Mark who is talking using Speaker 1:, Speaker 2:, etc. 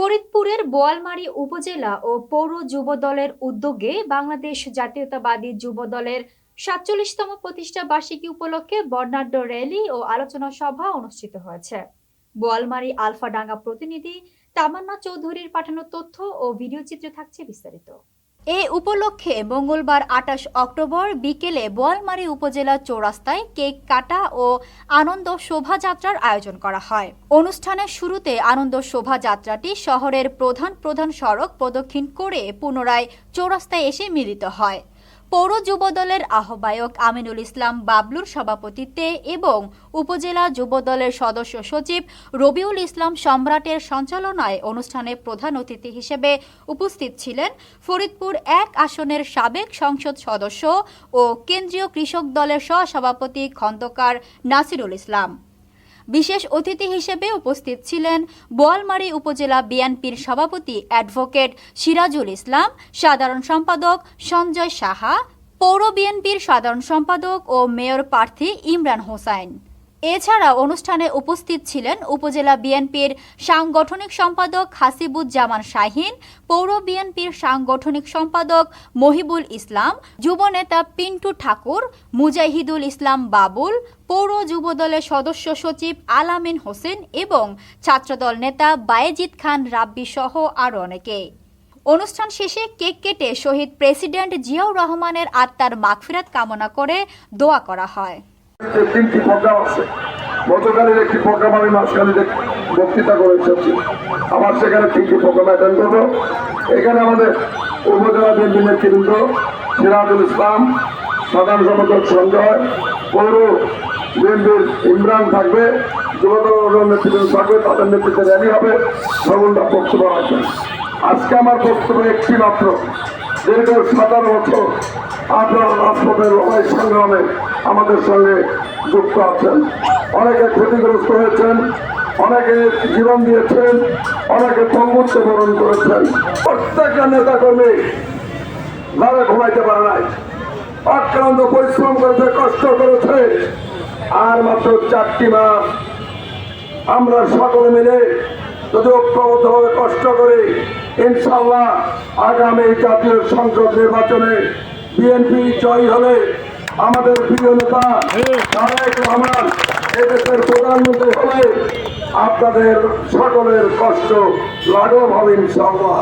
Speaker 1: ফরিদপুরের বোয়ালমারী উপজেলা ও পৌর যুব দলের উদ্যোগে বাংলাদেশ জাতীয়তাবাদী যুব দলের সাতচল্লিশতম প্রতিষ্ঠা বার্ষিকী উপলক্ষে বর্ণাঢ্য র্যালি ও আলোচনা সভা অনুষ্ঠিত হয়েছে। বোয়ালমারী আলফাডাঙ্গা প্রতিনিধি তামান্না চৌধুরীর পাঠানো তথ্য ও ভিডিও চিত্রে থাকছে বিস্তারিত। এ উপলক্ষে মঙ্গলবার আটাশ অক্টোবর বিকেলে বোয়ালমারী উপজেলা চৌরাস্তায় কেক কাটা ও আনন্দ শোভাযাত্রার আয়োজন করা হয়। অনুষ্ঠানের শুরুতে আনন্দ শোভাযাত্রাটি শহরের প্রধান প্রধান সড়ক প্রদক্ষিণ করে পুনরায় চৌরাস্তায় এসে মিলিত হয়। পৌর যুব দলের আহ্বায়ক আমিনুল ইসলাম বাবলুর সভাপতিত্বে এবং উপজেলা যুব দলের সদস্য সচিব রবিউল ইসলাম সম্রাটের সঞ্চালনায় অনুষ্ঠানে প্রধান অতিথি হিসেবে উপস্থিত ছিলেন ফরিদপুর এক আসনের সাবেক সংসদ সদস্য ও কেন্দ্রীয় কৃষক দলের সহসভাপতি খন্দকার নাসিরুল ইসলাম। বিশেষ অতিথি হিসেবে উপস্থিত ছিলেন বোয়ালমারী উপজেলা বিএনপির সভাপতি অ্যাডভোকেট সিরাজুল ইসলাম, সাধারণ সম্পাদক সঞ্জয় সাহা, পৌর বিএনপির সাধারণ সম্পাদক ও মেয়র প্রার্থী ইমরান হোসাইন। এছাড়া অনুষ্ঠানে উপস্থিত ছিলেন উপজেলা বিএনপির সাংগঠনিক সম্পাদক হাসিবুজ্জামান শাহিন, পৌর বিএনপির সাংগঠনিক সম্পাদক মহিবুল ইসলাম যুবনেতা পিন্টু ঠাকুর, মুজাহিদুল ইসলাম বাবুল, পৌর যুব দলের সদস্য সচিব আলামিন হোসেন এবং ছাত্রদল নেতা বায়েজিদ খান রাব্বি সহ আরও অনেকে। অনুষ্ঠান শেষে কেক কেটে শহীদ প্রেসিডেন্ট জিয়াউর রহমানের আত্মার মাগফিরাত কামনা করে দোয়া করা হয়।
Speaker 2: তিনটি প্রোগ্রাম আছে। গতকালের একটি প্রোগ্রাম আমি মাঝখানে বক্তৃতা করে এসেছি আমার সেখানে তিনটি প্রোগ্রাম অ্যাটেন্ড করব। এখানে আমাদের উপজেলা বিএনপি নেতৃবৃন্দ সিরাজুল ইসলাম, সাধারণ সম্পাদক সঞ্জয়, পৌর বিএনপির ইমরান থাকবে, যুবদল নেতৃবৃন্দ থাকবে, তাদের নেতৃত্বে র্যালি হবে সকলটা বক্তব্য আজকে আমার বক্তব্য একটি মাত্র দীর্ঘ সাতান্ন বছর আপনারা রাজপথের লড়াই সংগ্রামে আমাদের সঙ্গে যুক্ত আছেন। অনেকে ক্ষতিগ্রস্ত হয়েছেন, অনেকে জীবন দিয়েছেন, অনেকে পঙ্গুত্ব বরণ করেছেন। প্রত্যেকটা নেতা কর্মী যারা ঘুমাইতে পারে নাই। অক্লান্ত পরিশ্রম করেছে, কষ্ট করেছে। আর মাত্র চারটি মাস আমরা সকলে মিলে যদি ঐক্যবদ্ধভাবে কষ্ট করি ইনশাল্লাহ আগামী জাতীয় সংসদ নির্বাচনে বিএনপি জয় হলে আমাদের প্রিয় নেতা তারেক রহমান এদেশের প্রধানমন্ত্রী হলে আপনাদের সকলের কষ্ট লাঘব হবে ইনশাল্লাহ